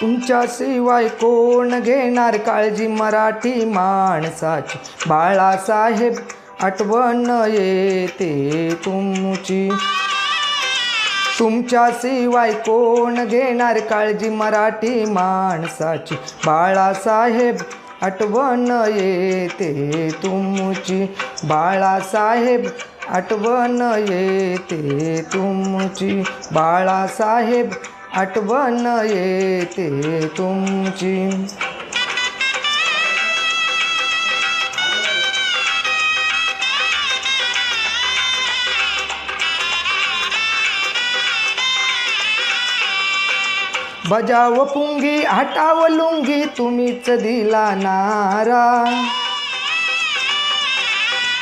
तुमच्याशिवाय कोण घेणार काळजी? मराठी माणसाची बाळासाहेब आठवण येते तुमची. तुमच्याशिवाय कोण घेणार काळजी? मराठी माणसाची बाळासाहेब आठवण येते तुमची. बाळासाहेब आठवण येते तुमची. बाळासाहेब आठवण येते तुमची. बजाव पुंगी हटाव लुंगी तुम्हीच दिला नारा.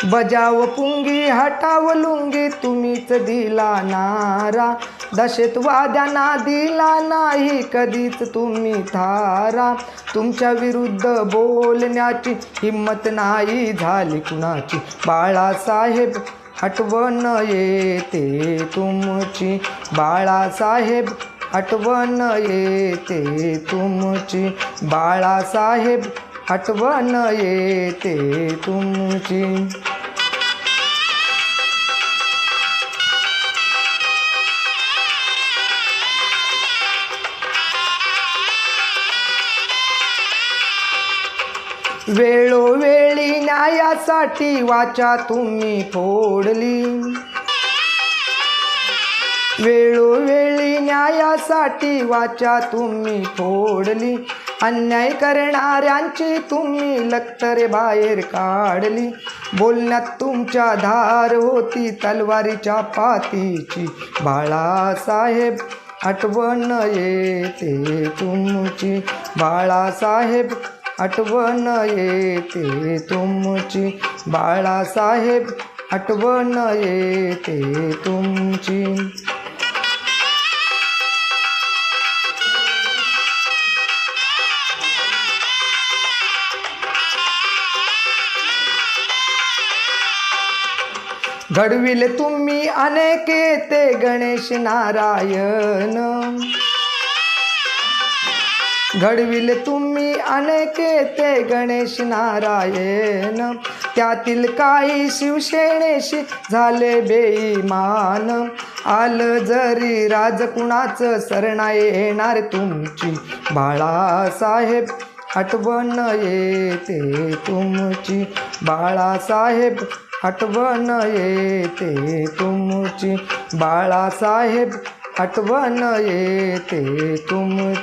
बजाव पुंगी हटाव लुंगी तुम्हीच दिला नारा. दहशतवाद्यांना दिला नाही कधीच तुम्ही थारा. तुमच्या विरुद्ध बोलण्याची हिंमत नाही झाली कुणाची. बाळासाहेब आठवण येते तुमची. बाळासाहेब आठवण येते तुमची. बाळासाहेब आठवण येते तुमची. वेळोवेळी न्यायासाठी वाचा तुम्ही फोडली. वेळोवेळी न्यायासाठी वाचा तुम्ही फोडली. अन्याय करणाऱ्यांची तुम्ही लक्तरे बाहेर काढली. बोलण्यात तुमच्या धार होती तलवारीच्या पातीची. बाळासाहेब आठवण येते तुमची. बाळासाहेब आठवण येते तुमची. बाळासाहेब आठवण येते तुमची. घडविले तुम्ही अनेके ते गणेश नारायण. घडविले तुम्ही अनेके ते गणेश नारायण. त्यातील काही शिवसेनेशी झाले बेईमान. आलं जरी राजकुणाचं शरणा येणार तुमची? बाळासाहेब आठवण येते तुमची. बाळासाहेब आठवण येते तुमची. बाळासाहेब आठवण येते तुम